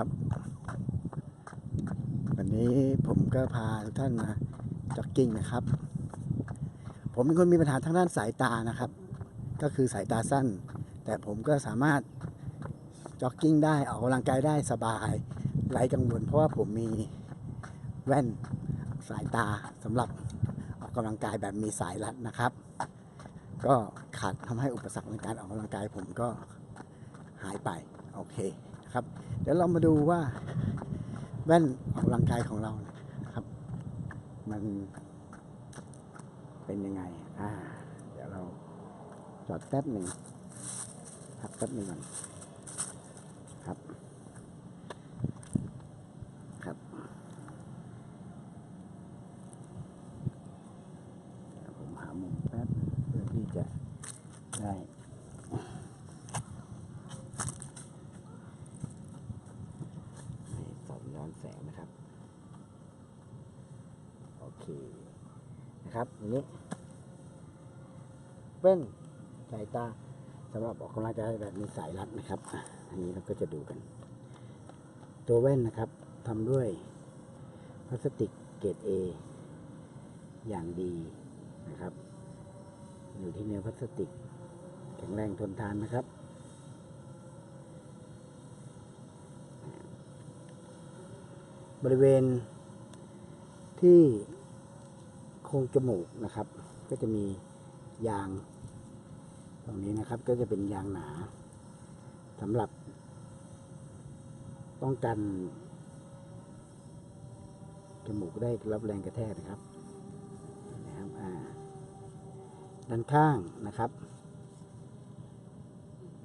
ครับ วันนี้ผมก็พาทุกท่านมาจ็อกกิ้งนะครับ ผมเป็นคนมีปัญหาทางด้านสายตานะครับ ก็คือสายตาสั้น แต่ผมก็สามารถจ็อกกิ้งได้ออกกำลังกายได้สบายไร้กังวลเพราะว่าผมมีแว่นสายตาสำหรับออกกำลังกายแบบมีสายรัดนะครับ ก็ขาดทำให้อุปสรรคในการออกกำลังกายผมก็หายไป โอเค นะครับ เดี๋ยวเรามาดูว่าแว่นออกกำลังกายของเราเนี่ยนะครับ มันเป็นยังไงอ่าเดี๋ยวเราจอดแป๊บหนึ่งพักแป๊บหนึ่งก่อนครับ ครับเดี๋ยวผมหามุมแป๊บเพื่อที่จะได้ให้ส่องย้อน แสงนะครับ โอเค นะครับอย่างนี้เป็นสายตาสำหรับออกกำลังกายแบบมีสายรัดนะครับ อันนี้เราก็จะดูกัน ตัวแว่นนะครับทำด้วยพลาสติกเกรด A อย่างดีนะครับ อยู่ที่เนื้อพลาสติก แข็งแรงทนทานนะครับ บริเวณที่โครงจมูกนะครับ ก็จะมียาง ตรงนี้นะครับก็จะเป็นยางหนาสำหรับป้องกันจมูกได้รับแรงกระแทกนะครับนะครับด้านข้างนะครับ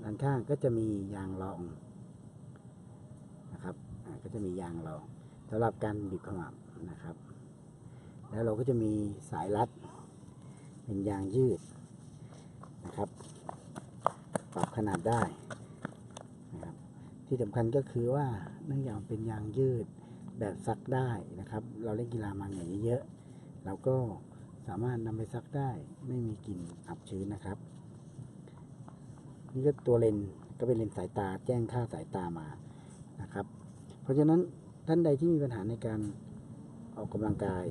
ด้านข้างก็จะมียางรองนะครับก็จะมียางรอง สำหรับการบีบขมับนะครับ แล้วเราก็จะมีสายรัด เป็นยางยืดนะครับ ปรับขนาดได้นะครับ ที่สำคัญก็คือว่าเนื่องจากเป็นยางยืดแบบซักได้นะครับ เราเล่นกีฬามาอย่างนี้เยอะเราก็สามารถนำไปซักได้ไม่มีกลิ่นอับชื้นนะครับนี่ก็ตัวเลนก็เป็นเลนส์สายตาแจ้งค่าสายตามานะครับ เพราะฉะนั้น ท่านใดที่มีปัญหาในการออกกำลังกาย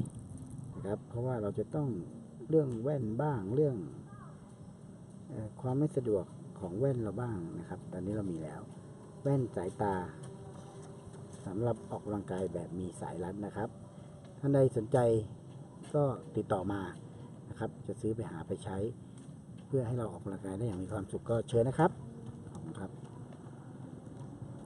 นะครับ เพราะว่าเราจะต้องเรื่องแว่นบ้างเรื่องออความไม่สะดวกของแว่นเราบ้างนะครับ ตอนนี้เรามีแล้ว แว่นสายตาสำหรับออกกำลังกายแบบมีสายรัดนะครับ ท่านใดสนใจก็ติดต่อมานะครับ จะซื้อไปหาไปใช้ เพื่อให้เราออกกำลังกายได้อย่างมีความสุขก็เชิญนะครับ